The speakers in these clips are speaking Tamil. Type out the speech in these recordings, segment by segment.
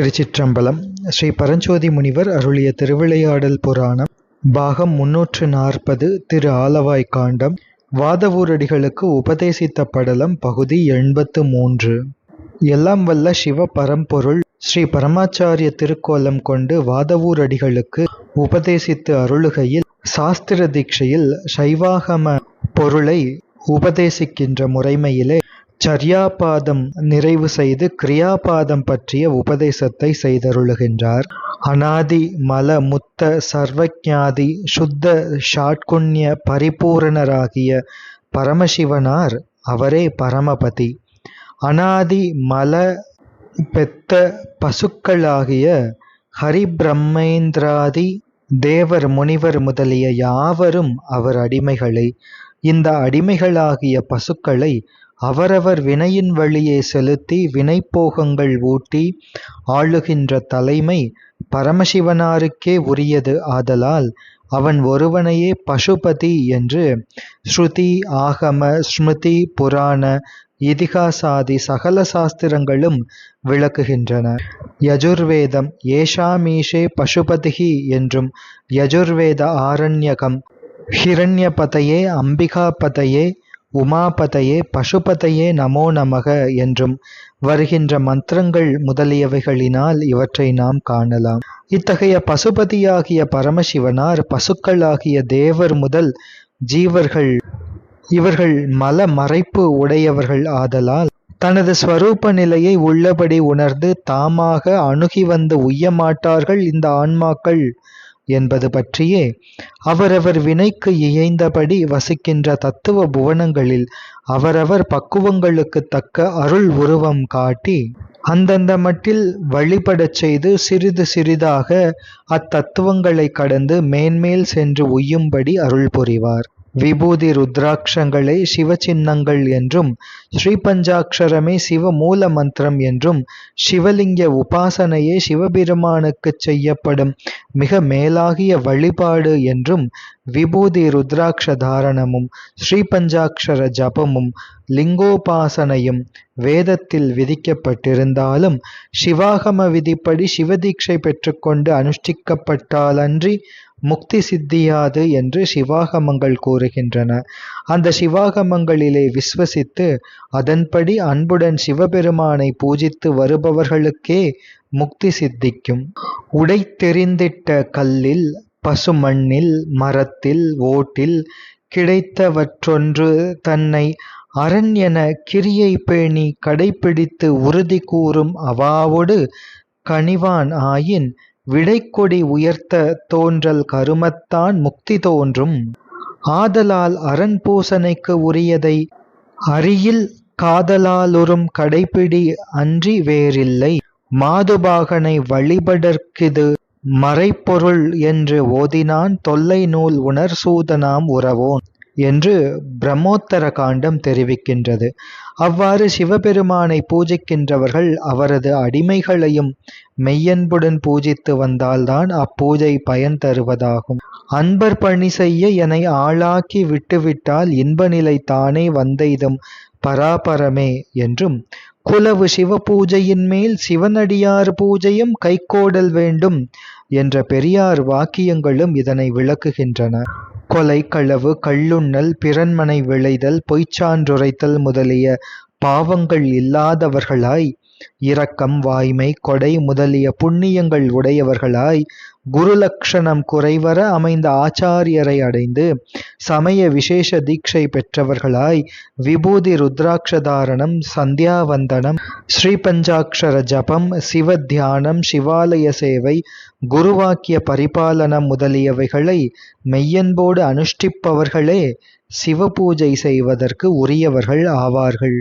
திருச்சிற்றம்பலம். ஸ்ரீ பரஞ்சோதி முனிவர் அருளிய திருவிளையாடல் புராணம் பாகம் முன்னூற்று நாற்பது திரு ஆலவாய் காண்டம் வாதவூரடிகளுக்கு உபதேசித்த படலம் பகுதி எண்பத்து மூன்று. எல்லாம் வல்ல சிவ பரம்பொருள் ஸ்ரீ பரமாச்சாரிய திருக்கோலம் கொண்டு வாதவூரடிகளுக்கு உபதேசித்து அருளுகையில் சாஸ்திர தீட்சையில் சைவாகம பொருளை உபதேசிக்கின்ற முறைமையிலே சர்யாபாதம் நிறைவு செய்து கிரியாபாதம் பற்றிய உபதேசத்தை செய்தருளுகின்றார். அனாதி மல முத்த சர்வஜாதி சுத்த ஷாட்குண்ய பரிபூரணராகிய பரமசிவனார் அவரே பரமபதி. அனாதி மல பெத்த பசுக்களாகிய ஹரிபிரம்மேந்திராதி தேவர் முனிவர் முதலிய யாவரும் அவர் அடிமைகளே இந்த அடிமைகளாகிய பசுக்களை அவரவர் வினையின் வழியே செலுத்தி வினைப்போகங்கள் ஊட்டி ஆளுகின்ற தலைமை பரமசிவனாருக்கே உரியது ஆதலால் அவன் ஒருவனையே பசுபதி என்று ஸ்ருதி ஆகம ஸ்மிருதி புராண இதிகாசாதி சகல சாஸ்திரங்களும் விளக்குகின்றன. யஜுர்வேதம் ஏஷாமீஷே பசுபதிகி என்றும் யஜுர்வேத ஆரண்யகம் ஹிரண்யபதையே அம்பிகாபதையே உமாபதையே பசுபதையே நமோ நமக என்றும் வருகின்ற மந்திரங்கள் முதலியவைகளினால் இவற்றை நாம் காணலாம். இத்தகைய பசுபதியாகிய பரமசிவனார் பசுக்களாகிய தேவர் முதல் ஜீவர்கள் இவர்கள் மல மறைப்பு உடையவர்கள் ஆதலால் தனது ஸ்வரூப நிலையை உள்ளபடி உணர்ந்து தாமாக அணுகி வந்து உய்யமாட்டார்கள் இந்த ஆன்மாக்கள். என்பது பற்றியே அவரவர் வினைக்கு இயைந்தபடி வசிக்கின்ற தத்துவ புவனங்களில் அவரவர் பக்குவங்களுக்கு தக்க அருள் உருவம் காட்டி அந்தந்த மட்டில் வழிபடச் செய்து சிறிது சிறிதாக அத்தத்துவங்களை கடந்து மேன்மேல் சென்று உய்யும்படி அருள் புரிவார். விபூதி ருத்ராட்சங்களே சிவச்சின்னங்கள் என்றும் ஸ்ரீபஞ்சாட்சரமே சிவ மூல மந்திரம் என்றும் சிவலிங்க உபாசனையே சிவபெருமானுக்கு செய்யப்படும் மிக மேலாகிய வழிபாடு என்றும் விபூதி ருத்ராட்ச தாரணமும் ஸ்ரீபஞ்சாட்சர ஜபமும் லிங்கோபாசனையும் வேதத்தில் விதிக்கப்பட்டிருந்தாலும் சிவாகம விதிப்படி சிவதீட்சை பெற்றுக்கொண்டு அனுஷ்டிக்கப்பட்டாலன்றி முக்தி சித்தியாது என்று சிவாகமங்கள் கூறுகின்றன. அந்த சிவாகமங்களிலே விஸ்வசித்து அதன்படி அன்புடன் சிவபெருமானை பூஜித்து வருபவர்களுக்கே முக்தி சித்திக்கும். உடை தெரிந்திட்ட கல்லில் பசுமண்ணில் மரத்தில் ஓட்டில் கிடைத்தவற்றொன்று தன்னை அரண் என கிரியை பேணி கடைபிடித்து உறுதி கூறும் அவாவோடு கனிவான் ஆயின் விடைக்கொடி உயர்த்த தோன்றல் கருமத்தான் முக்தி தோன்றும். ஆதலால் அரண் பூசனைக்கு உரியதை அரியில் காதலாலுறும் கடைப்பிடி அன்றி வேறில்லை. மாதுபாகனை வழிபடற்கிது மறைப்பொருள் என்று ஓதினான் தொல்லை நூல் உணர் சூதனாம் உறவோன். என்று பிரம்மோத்தர காண்டம் தெரிவிக்கின்றது. அவ்வாறு சிவபெருமானை பூஜிக்கின்றவர்கள் அவரது அடிமைகளையும் மெய்யன்புடன் பூஜித்து வந்தால்தான் அப்பூஜை பயன் தருவதாகும். அன்பர் பணி செய்ய என்னை ஆளாக்கி விட்டுவிட்டால் இன்ப நிலை தானே வந்தெய்தும் பராபரமே என்றும் குலவு சிவ பூஜையின் மேல் சிவனடியார் பூஜையும் கைகோடல் வேண்டும் என்ற பெரியார் வாக்கியங்களும் இதனை விளக்குகின்றன. கொலை களவு கள்ளுண்ணல் பிறன்மனை விளைதல் பொய்ச்சான்றுரைத்தல் முதலிய பாவங்கள் இல்லாதவர்களாய் இரக்கம் வாய்மை கொடை முதலிய புண்ணியங்கள் உடையவர்களாய் குருலக்ஷணம் குறைவர அமைந்த ஆச்சாரியரை அடைந்து சமய விசேஷ தீட்சை பெற்றவர்களாய் விபூதி ருத்ராட்சதாரணம் சந்தியாவந்தனம் ஸ்ரீபஞ்சாட்சர ஜபம் சிவ தியானம் சிவாலய சேவை குருவாக்கிய பரிபாலனம் முதலியவைகளை மெய்யன்போடு அனுஷ்டிப்பவர்களே சிவபூஜை செய்வதற்கு உரியவர்கள் ஆவார்கள்.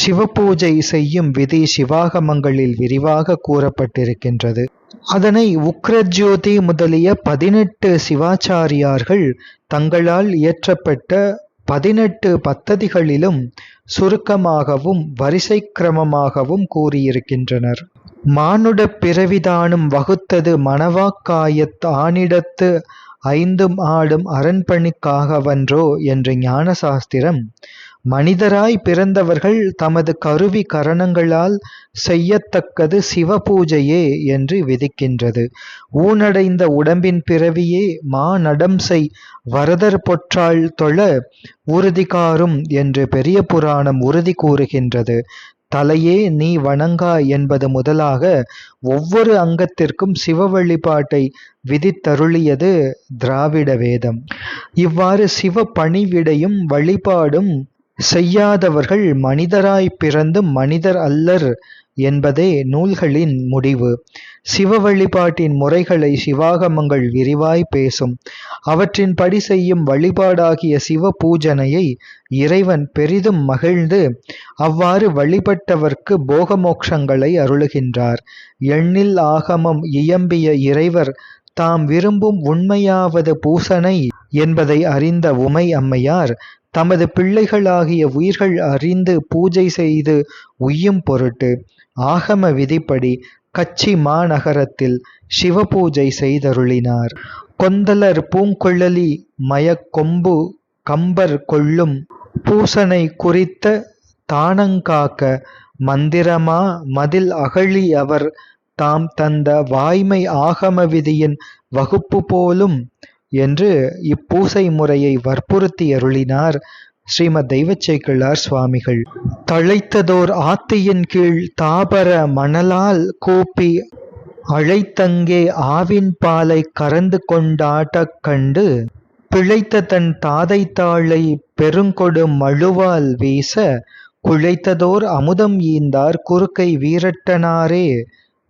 சிவபூஜை செய்யும் விதி சிவாகமங்களில் விரிவாக கூறப்பட்டிருக்கின்றது. அதனை உக்ரஜோதி முதலிய பதினெட்டு சிவாச்சாரியார்கள் தங்களால் இயற்றப்பட்ட பதினெட்டு பத்ததிகளிலும் சுருக்கமாகவும் வரிசை கிரமமாகவும் கூறியிருக்கின்றனர். மானுட பிறவிதானும் வகுத்தது மணவாக்காயத் ஆணிடத்து ஐந்தும் ஆடும் அரண்பணிக்காகவன்றோ என்று ஞான சாஸ்திரம் மனிதராய் பிறந்தவர்கள் தமது கருவி கரணங்களால் செய்யத்தக்கது சிவபூஜையே என்று விதிக்கின்றது. ஊனடைந்த உடம்பின் பிறவியே மாநடம் செய் வரதர் பொற்றாள் தொழ உறுதிகாரும் என்று பெரிய புராணம் உறுதி கூறுகின்றது. தலையே நீ வணங்காய் என்பது முதலாக ஒவ்வொரு அங்கத்திற்கும் சிவ வழிபாட்டை விதித்தருளியது திராவிட வேதம். இவ்வாறு சிவ பணிவிடையும் வழிபாடும் செய்யாதவர்கள் மனிதராய் பிறந்தும் மனிதர் அல்லர் என்பதே நூல்களின் முடிவு. சிவ வழிபாட்டின் முறைகளை சிவாகமங்கள் விரிவாய் பேசும். அவற்றின்படி செய்யும் வழிபாடாகிய சிவ பூஜனையை இறைவன் பெரிதும் மகிழ்ந்து அவ்வாறு வழிபட்டவர்க்கு போகமோக்ஷங்களை அருளுகின்றார். எண்ணில் ஆகமம் இயம்பிய இறைவர் தாம் விரும்பும் உண்மையாவது பூசனை என்பதை அறிந்த உமை அம்மையார் தமது பிள்ளைகளாகிய உயிர்கள் அறிந்து பூஜை செய்து உய்யும் பொருட்டு ஆகம விதிப்படி கச்சி மாநகரத்தில் சிவபூஜை செய்தருளினார். கொந்தலர் பூங்கொள்ளலி மயக்கொம்பு கம்பர் கொள்ளும் பூசனை குறித்த தானங்காக்க மந்திரமா மதில் அகழி அவர் தாம் தந்த வாய்மை ஆகம விதியின் வகுப்பு போலும் என்று இப்பூசை முறையை வற்புறுத்தி அருளினார் ஸ்ரீமத் தெய்வச்சேக்கிழார் சுவாமிகள். தழைத்ததோர் ஆத்தியின் கீழ் தாபர மணலால் கூப்பி அழைத்தங்கே ஆவின் பாலை கறந்து கொண்டாட்டக் கண்டு பிழைத்த தன் தாதை தாளை பெருங்கொடு மழுவால் வீச குழைத்ததோர் அமுதம் ஈந்தார் குறுக்கை வீரட்டனாரே.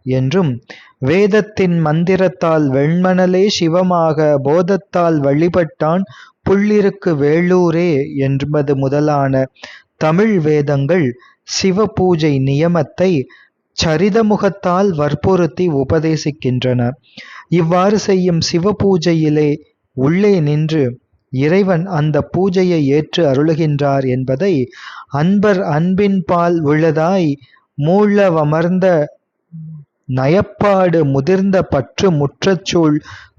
என்றும் வேதத்தின் மந்திரத்தால் வெண்மணலே சிவமாக போதத்தால் வழிபட்டான் புள்ளிருக்கு வேளூரே என்பது முதலான தமிழ் வேதங்கள் சிவ பூஜை நியமத்தை சரிதமுகத்தால் வற்புறுத்தி உபதேசிக்கின்றன. இவ்வாறு செய்யும் சிவ பூஜையிலே உள்ளே நின்று இறைவன் அந்த பூஜையை ஏற்று அருளுகின்றார் என்பதை அன்பர் அன்பின் பால் உள்ளதாய் மூளவமர்ந்த நயப்பாடு முதிர்ந்த பற்று முற்றச்சூழ்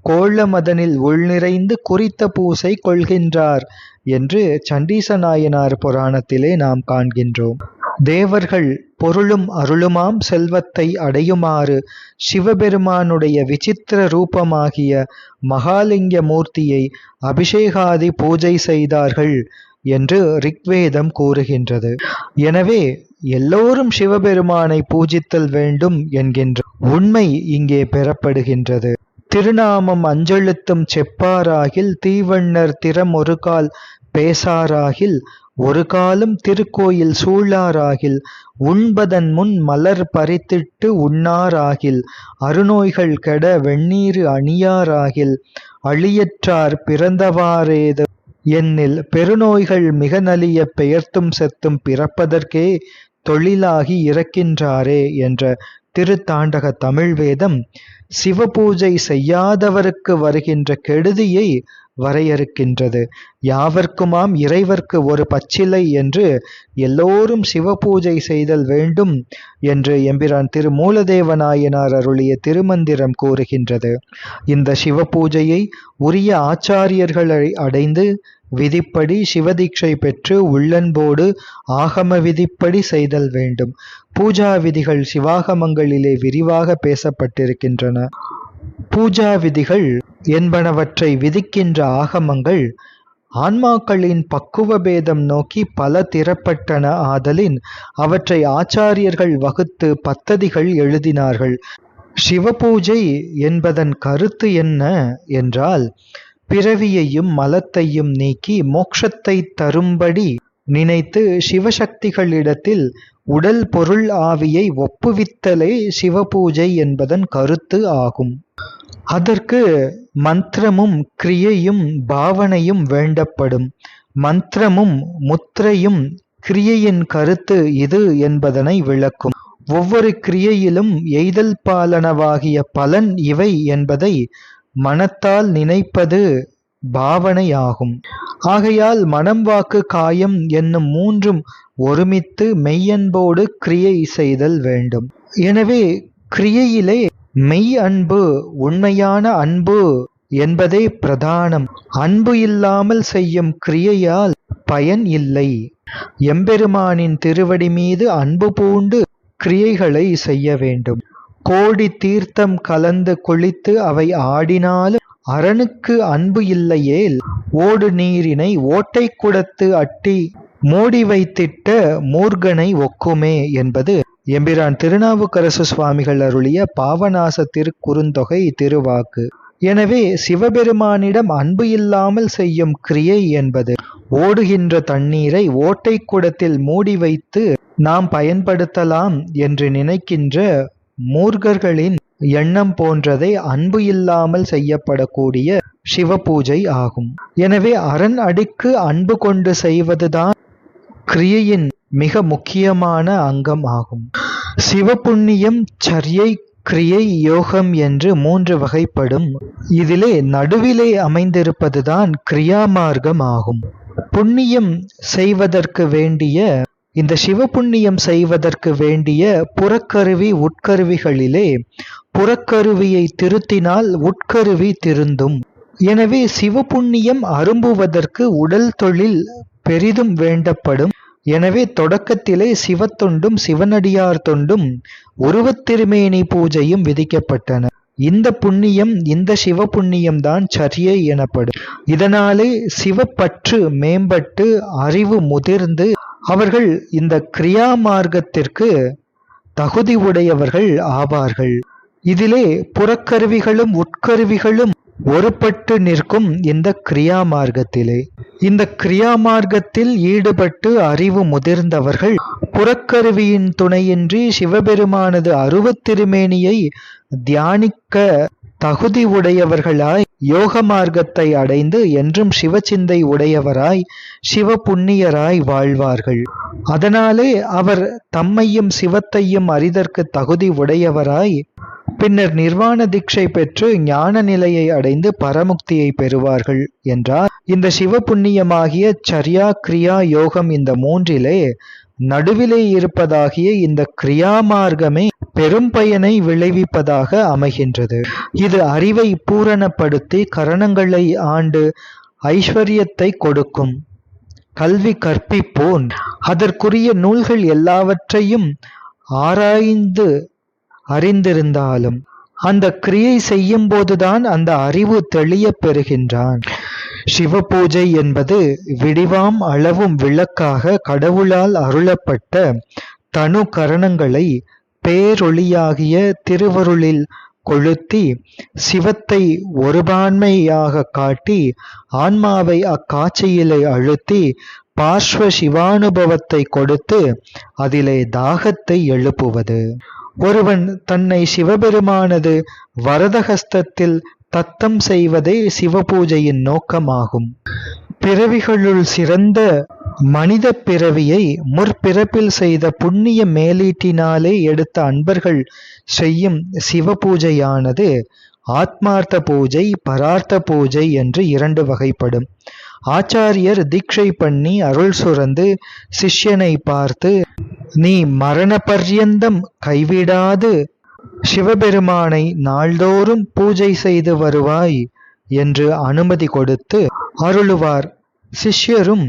கோளமதனில் உள்நிறைந்து குறித்த பூசை கொள்கின்றார் என்று சண்டீச நாயனார் புராணத்திலே நாம் காண்கின்றோம். தேவர்கள் பொருளும் அருளுமாம் செல்வத்தை அடையுமாறு சிவபெருமானுடைய விசித்திர ரூபமாகிய மகாலிங்க மூர்த்தியை அபிஷேகாதி பூஜை செய்தார்கள் என்று ரிக்வேதம் கூறுகின்றது. எனவே எல்லோரும் சிவபெருமானை பூஜித்தல் வேண்டும் என்கின்ற உண்மை இங்கே பெறப்படுகின்றது. திருநாமம் அஞ்செழுத்தும் செப்பாராகில் தீவண்ணர் திறம் ஒரு கால் பேசாராகில் ஒரு காலும் திருக்கோயில் சூழாராகில் உண்பதன் முன் மலர் பறித்திட்டு உண்ணாராகில் அருநோய்கள் கெட வெந்நீர் அணியாராகில் அழியற்றார் பிறந்தவாறேது என்னில் பெருநோய்கள் மிக நலிய பெயர்த்தும் செத்தும் பிறப்பதற்கே தொழிலாகி இறக்கின்றாரே என்ற திருத்தாண்டக தமிழ் வேதம் சிவபூஜை செய்யாதவருக்கு வருகின்ற கெடுதியை வரையறுக்கின்றது. யாவர்க்குமாம் இறைவர்க்கு ஒரு பச்சிலை என்று எல்லோரும் சிவபூஜை செய்தல் வேண்டும் என்று எம்பிரான் திரு மூலதேவநாயனார் அருளிய திருமந்திரம் கூறுகின்றது. இந்த சிவபூஜையை உரிய ஆச்சாரியர்களை அடைந்து விதிப்படி சிவதீட்சை பெற்று உள்ளன்போடு ஆகம விதிப்படி செய்தல் வேண்டும். பூஜா விதிகள் சிவாகமங்களிலே விரிவாக பேசப்பட்டிருக்கின்றன. பூஜா விதிகள் என்பனவற்றை விதிக்கின்ற ஆகமங்கள் ஆன்மாக்களின் பக்குவ பேதம் நோக்கி பல திறப்பட்டன ஆதலின் அவற்றை ஆச்சாரியர்கள் வகுத்து பத்ததிகள் எழுதினார்கள். சிவபூஜை என்பதன் கருத்து என்ன என்றால் பிறவியையும் மலத்தையும் நீக்கி மோட்சத்தை தரும்படி நினைத்து சிவசக்திகளிடத்தில் உடல் பொருள் ஆவியை ஒப்புவித்தலே சிவபூஜை என்பதன் கருத்து ஆகும். அதற்கு மந்திரமும் கிரியையும் பாவனையும் வேண்டப்படும். மந்திரமும் முத்திரையும் கிரியையின் கருத்து இது என்பதனை விளக்கும். ஒவ்வொரு கிரியையிலும் எய்தல் பாலனவாகிய பலன் இவை என்பதை மனத்தால் நினைப்பது பாவனையாகும். ஆகையால் மனம் வாக்கு காயம் என்னும் மூன்றும் ஒருமித்து மெய்யன்போடு கிரியை செய்தல் வேண்டும். எனவே கிரியையிலே மெய் அன்பு உண்மையான அன்பு என்பதே பிரதானம். அன்பு இல்லாமல் செய்யும் கிரியையால் பயன் இல்லை. எம்பெருமானின் திருவடி மீது அன்பு பூண்டு கிரியைகளை செய்ய வேண்டும். கோடி தீர்த்தம் கலந்து குளித்து அவை ஆடினாலும் அரணுக்கு அன்பு இல்லையேல் ஓடு நீரினை ஓட்டை குடத்து அட்டி மூடி வைத்திட்ட மூர்கனை ஒக்குமே என்பது எம்பிரான் திருநாவுக்கரசு சுவாமிகள் அருளிய பாவநாச திருக்குறுந்தொகை திருவாக்கு. எனவே சிவபெருமானிடம் அன்பு இல்லாமல் செய்யும் கிரியை என்பது ஓடுகின்ற தண்ணீரை ஓட்டை குடத்தில் மூடி வைத்து நாம் பயன்படுத்தலாம் என்று நினைக்கின்ற மூர்கர்களின் எண்ணம் போன்றதை அன்பு இல்லாமல் செய்யப்படக்கூடிய சிவ பூஜை ஆகும். எனவே அரண் அடிக்கு அன்பு கொண்டு செய்வதுதான் கிரியையின் மிக முக்கியமான அங்கம் ஆகும். சிவபுண்ணியம் சர்யை கிரியை யோகம் என்று மூன்று வகைப்படும். இதிலே நடுவிலே அமைந்திருப்பதுதான் கிரியா மார்க்கம் ஆகும். புண்ணியம் செய்வதற்கு வேண்டிய இந்த சிவபுண்ணியம் செய்வதற்கு வேண்டிய புறக்கருவி உட்கருவிகளிலே புறக்கருவியை திருத்தினால் உட்கருவி திருந்தும். எனவே சிவபுண்ணியம் அரும்புவதற்கு உடல் தொழில் பெரிதும் வேண்டப்படும். எனவே தொடக்கத்திலே சிவத்தொண்டும் சிவனடியார் தொண்டும் உருவத்திருமேனி பூஜையும் விதிக்கப்பட்டன. இந்த புண்ணியம் இந்த சிவ புண்ணியம்தான் சரியை எனப்படும். இதனாலே சிவப்பற்று மேம்பட்டு அறிவு முதிர்ந்து அவர்கள் இந்த கிரியா மார்க்கத்திற்கு தகுதி உடையவர்கள் ஆவார்கள். இதிலே புறக்கருவிகளும் உட்கருவிகளும் ஒருபட்டு நிற்கும் இந்த கிரியா மார்க்கத்திலே இந்த கிரியா மார்க்கத்தில் ஈடுபட்டு அறிவு முதிர்ந்தவர்கள் புறக்கருவியின் துணையின்றி சிவபெருமானது அருவத்திருமேனியை தியானிக்க தகுதி உடையவர்களாய் யோக மார்க்கத்தை அடைந்து என்றும் சிவச்சிந்தை உடையவராய் சிவ புண்ணியராய் வாழ்வார்கள். அதனாலே அவர் தம்மையும் சிவத்தையும் அறிதற்கு தகுதி உடையவராய் பின்னர் நிர்வாண தீட்சை பெற்று ஞான நிலையை அடைந்து பரமுக்தியை பெறுவார்கள் என்றார். இந்த சிவ புண்ணியமாகிய சரியா கிரியா யோகம் இந்த மூன்றிலே நடுவிலே இருப்பதாகிய இந்த கிரியா மார்க்கமே பெரும் பயனை விளைவிப்பதாக அமைகின்றது. இது அறிவை பூரணப்படுத்தி கரணங்களை ஆண்டு ஐஸ்வர்யத்தை கொடுக்கும். கல்வி கற்பிப்போன். அதற்குரிய நூல்கள் எல்லாவற்றையும் ஆராய்ந்து அறிந்திருந்தாலும் அந்த கிரியை செய்யும் போதுதான் அந்த அறிவு தெளிய பெறுகின்றான். சிவ பூஜை என்பது விடிவாம் அளவும் விளக்காக கடவுளால் அருளப்பட்ட தனு கரணங்களை பேரொளியாகிய திருவருளில் கொளுத்தி சிவத்தை ஒருபான்மையாக காட்டி ஆன்மாவை அக்காட்சியிலே அழுத்தி பார்ஸ்வ சிவானுபவத்தை கொடுத்து அதிலே தாகத்தை எழுப்புவது. ஒருவன் தன்னை சிவபெருமானது வரதஹஸ்தத்தில் தத்தம் செய்வதே சிவபூஜையின் நோக்கமாகும். பிறவிகளுள் சிறந்த மனித பிறவியை முற்பிறப்பில் செய்த புண்ணிய மேலீட்டினாலே எடுத்த அன்பர்கள் செய்யும் சிவ பூஜையானது ஆத்மார்த்த பூஜை பரார்த்த பூஜை என்று இரண்டு வகைப்படும். ஆச்சாரியர் தீட்சை பண்ணி அருள் சுரந்து சிஷ்யனை பார்த்து நீ மரண பர்யந்தம் கைவிடாது. சிவபெருமானை நாள்தோறும் பூஜை செய்து வருவாய் என்று அனுமதி கொடுத்து அருளுவார். சிஷ்யரும்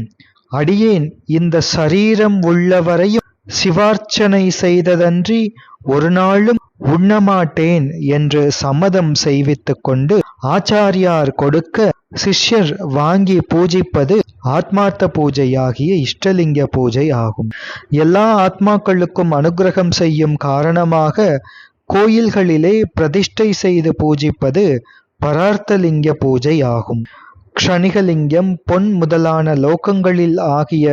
அடியேன் இந்த சரீரம் உள்ளவரையும் சிவார்ச்சனை செய்ததன்றி ஒரு நாளும் உண்ணமாட்டேன் என்று சம்மதம் செய்வித்துக் கொண்டு ஆச்சாரியார் கொடுக்க சிஷ்யர் வாங்கி பூஜிப்பது ஆத்மார்த்த பூஜையாகிய இஷ்டலிங்க பூஜை ஆகும். எல்லா ஆத்மாக்களுக்கும் அனுகிரகம் செய்யும் காரணமாக கோயில்களிலே பிரதிஷ்டை செய்து பூஜிப்பது பரார்த்தலிங்க பூஜை ஆகும். க்ஷணிகலிங்கம் பொன் முதலான லோகங்களில் ஆகிய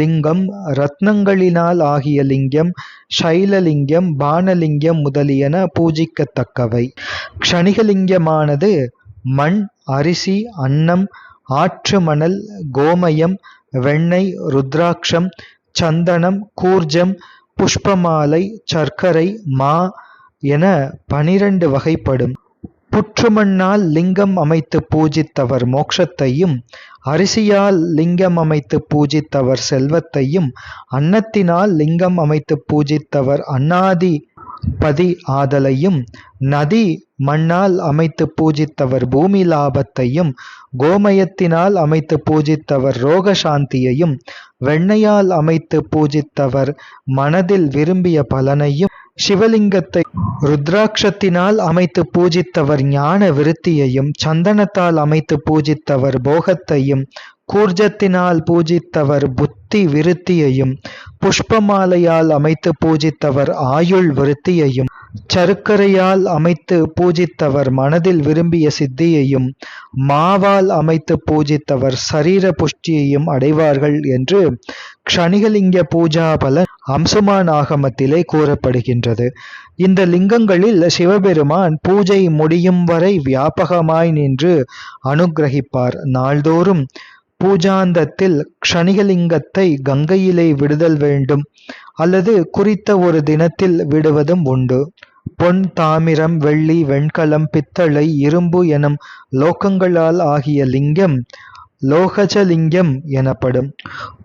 லிங்கம் ரத்னங்களினால் ஆகிய லிங்கம் சைலலிங்கம் பானலிங்கம் முதலியன பூஜிக்கத்தக்கவை. க்ஷணிகலிங்கமானது மண் அரிசி அன்னம் ஆற்று மணல் கோமயம் வெண்ணெய் ருத்ராட்சம் சந்தனம் கூர்ஜம் புஷ்பமாலை சர்க்கரை மா என பனிரண்டு வகைப்படும். புற்றுமண்ணால் லிங்கம் அமைத்து பூஜித்தவர் மோட்சத்தையும் அரிசியால் லிங்கம் அமைத்து பூஜித்தவர் செல்வத்தையும் அன்னத்தினால் லிங்கம் அமைத்து பூஜித்தவர் அன்னாதி பதி ஆதலையும் நதி மண்ணால் அமைத்து பூஜித்தவர் பூமி லாபத்தையும் கோமயத்தினால் அமைத்து பூஜித்தவர் ரோக சாந்தியையும் வெண்ணையால் அமைத்து பூஜித்தவர் மனதில் விரும்பிய பலனையும் சிவலிங்கத்தை ருத்ராட்சத்தினால் அமைத்து பூஜித்தவர் ஞான விருத்தியையும் சந்தனத்தால் அமைத்து பூஜித்தவர் போகத்தையும் கூர்ஜத்தினால் பூஜித்தவர் விருத்தி விருத்தியையும் புஷ்பமாலையால் அமைத்து பூஜித்தவர் ஆயுள் விருத்தியையும் சருக்கரையால் அமைத்து பூஜித்தவர் மனதில் விரும்பிய சித்தியையும் மாவால் அமைத்து பூஜித்தவர் சரீர புஷ்டியையும் அடைவார்கள் என்று க்ஷணிகலிங்க பூஜா பல அம்சுமான் ஆகமத்திலே கூறப்படுகின்றது. இந்த லிங்கங்களில் சிவபெருமான் பூஜை முடியும் வரை வியாபகமாய் நின்று அனுகிரகிப்பார். நாள்தோறும் பூஜாந்தத்தில் க்ஷணிகலிங்கத்தை கங்கையிலே விடுதல் வேண்டும் அல்லது குறித்த ஒரு தினத்தில் விடுவதும் உண்டு. பொன் தாமிரம் வெள்ளி வெண்கலம் பித்தளை இரும்பு எனும் லோகங்களால் ஆகிய லிங்கம் லோகஜலிங்கம் எனப்படும்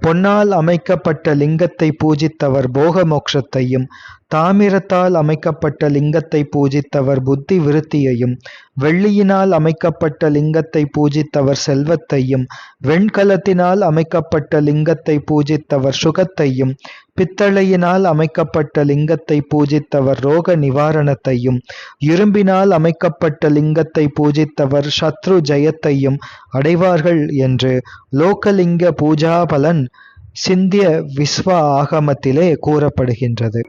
பொன்னால் அமைக்கப்பட்ட லிங்கத்தை பூஜித்தவர் போக மோட்சத்தையும் தாமிரத்தால் அமைக்கப்பட்ட லிங்கத்தை பூஜித்தவர் புத்தி விருத்தியையும் வெள்ளியினால் அமைக்கப்பட்ட லிங்கத்தை பூஜித்தவர் செல்வத்தையும் வெண்கலத்தினால் அமைக்கப்பட்ட லிங்கத்தை பூஜித்தவர் சுகத்தையும் பித்தளையினால் அமைக்கப்பட்ட லிங்கத்தை பூஜித்தவர் ரோக நிவாரணத்தையும் இரும்பினால் அமைக்கப்பட்ட லிங்கத்தை பூஜித்தவர் சத்ரு ஜெயத்தையும் அடைவார்கள் என்று லோகலிங்க பூஜா பலன் சிந்திய விஸ்வ ஆகமத்திலே கூறப்படுகின்றது.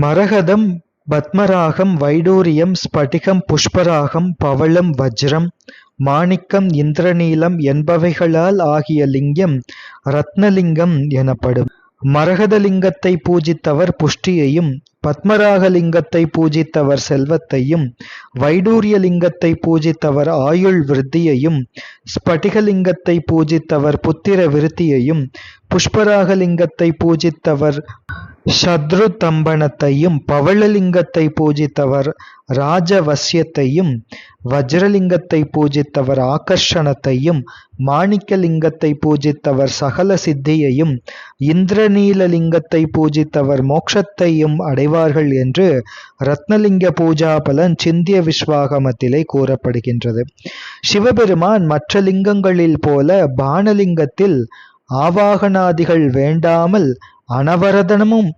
மரகதம் பத்மராகம் வைடூரியம் ஸ்படிகம் புஷ்பராகம் பவளம் வஜ்ரம் மாணிக்கம் இந்திரநீலம் என்பவைகளால் ஆகிய லிங்கம் ரத்னலிங்கம் எனப்படும். மரகதலிங்கத்தை பூஜித்தவர் புஷ்டியையும் பத்மராகலிங்கத்தை பூஜித்தவர் செல்வத்தையும் வைடூரியலிங்கத்தை பூஜித்தவர் ஆயுள் விருத்தியையும் ஸ்பட்டிகலிங்கத்தை பூஜித்தவர் புத்திர விருத்தியையும் புஷ்பராகலிங்கத்தை பூஜித்தவர் சத்ரு தம்பனத்தையும் பவளலிங்கத்தை பூஜித்தவர் ராஜவசியத்தையும் வஜ்ரலிங்கத்தை பூஜித்தவர் ஆகர்ஷணத்தையும் மாணிக்கலிங்கத்தை பூஜித்தவர் சகல சித்தியையும் இந்திரநீலலிங்கத்தை பூஜித்தவர் மோட்சத்தையும் அடைவார்கள் என்று ரத்னலிங்க பூஜா பலன் சிந்திய விஸ்வாகமத்திலே கூறப்படுகின்றது. சிவபெருமான் மற்ற லிங்கங்களில் போல பானலிங்கத்தில் ஆவாகனாதிகள் வேண்டாமல் அனவரதனமும்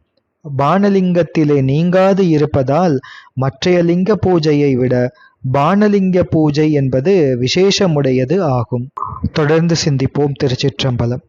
பானலிங்கத்திலே நீங்காது இருப்பதால் மற்றைய லிங்க பூஜையை விட பானலிங்க பூஜை என்பது விசேஷமுடையது ஆகும். தொடர்ந்து சிந்திப்போம் திருச்சிற்றம்பலம்.